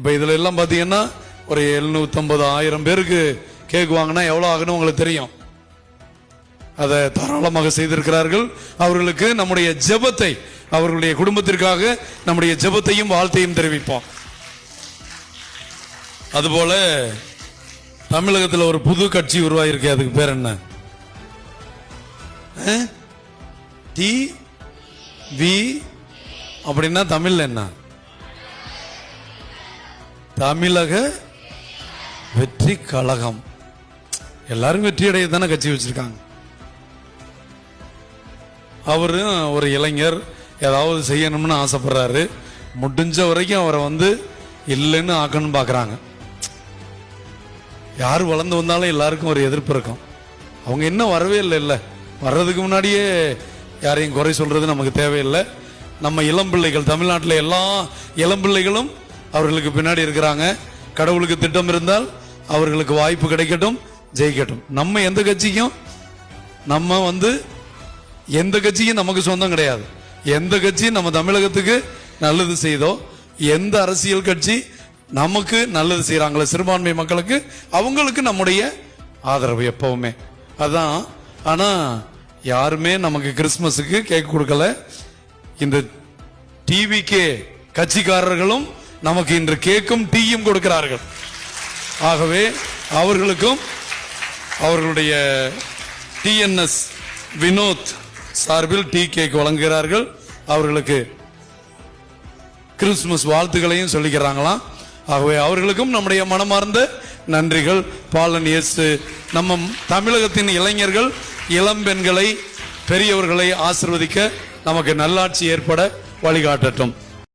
இப்போ இதுல எல்லாம் பாத்தீங்கன்னா ஒரு எழுநூற்றம்பது ஆயிரம் பேருக்கு கேக் வாங்கினா எவ்வளவு ஆகணும் உங்களுக்கு தெரியும். அதை தாராளமாக செய்திருக்கிறார்கள். அவர்களுக்கு நம்முடைய ஜெபத்தை அவர்களுடைய குடும்பத்திற்காக நம்முடைய ஜெபத்தையும் வாழ்த்தையும் தெரிவிப்போம். அதுபோல தமிழகத்தில் ஒரு புது கட்சி உருவாயிருக்கு. அதுக்கு பேர் என்ன? டி வி அப்படின்னா தமிழ்ல என்ன? தமிழக வெற்றி கழகம். எல்லாரும் வெற்றி அடைய தானே கட்சி வச்சிருக்காங்க. அவரும் ஒரு இளைஞர் ஏதாவது செய்யணும்னு ஆசைப்படுறாரு. முடிஞ்ச வரைக்கும் அவரை வந்து இல்லைன்னு ஆக்கணும்னு பார்க்குறாங்க யார் வளர்ந்து வந்தாலும் எல்லாருக்கும் ஒரு எதிர்ப்பு இருக்கும். அவங்க இன்னும் வரவே இல்லை இல்லை. வர்றதுக்கு முன்னாடியே யாரையும் குறை சொல்றது நமக்கு தேவையில்லை. நம்ம இளம் பிள்ளைகள் தமிழ்நாட்டில் எல்லா இளம் பிள்ளைகளும் அவர்களுக்கு பின்னாடி இருக்கிறாங்க. கடவுளுக்கு திட்டம் இருந்தால் அவர்களுக்கு வாய்ப்பு கிடைக்கட்டும் ஜெயிக்கட்டும். நம்ம எந்த கட்சிக்கும் நம்ம வந்து எந்த கட்சியும் நமக்கு சொந்தம் கிடையாது. எந்த கட்சி நம்ம தமிழகத்துக்கு நல்லது செய்தோ எந்த அரசியல் கட்சி நமக்கு நல்லது செய்யறாங்களோ சிறுபான்மை மக்களுக்கு அவங்களுக்கு நம்முடைய ஆதரவு எப்பவுமே. அதான். ஆனா யாருமே நமக்கு கிறிஸ்மஸுக்கு கேக் கொடுக்கல. இந்த டிவிக்கே கட்சிக்காரர்களும் நமக்கு இன்று கேக்கும் டீயும் கொடுக்கிறார்கள். ஆகவே அவர்களுக்கும் அவர்களுடைய டிஎன்எஸ் வினோத் சார்பில் டீ கேக் வழங்குகிறார்கள். அவர்களுக்கு கிறிஸ்துமஸ் வாழ்த்துக்களையும் சொல்லிக்கிறாங்களாம். ஆகவே அவர்களுக்கும் நம்முடைய மனமார்ந்த நன்றிகள். பாலன் இயேசு நம்ம தமிழகத்தின் இளைஞர்கள் இளம்பெண்களை பெரியவர்களை ஆசிர்வதிக்க நமக்கு நல்லாட்சி ஏற்பட வழிகாட்டட்டும்.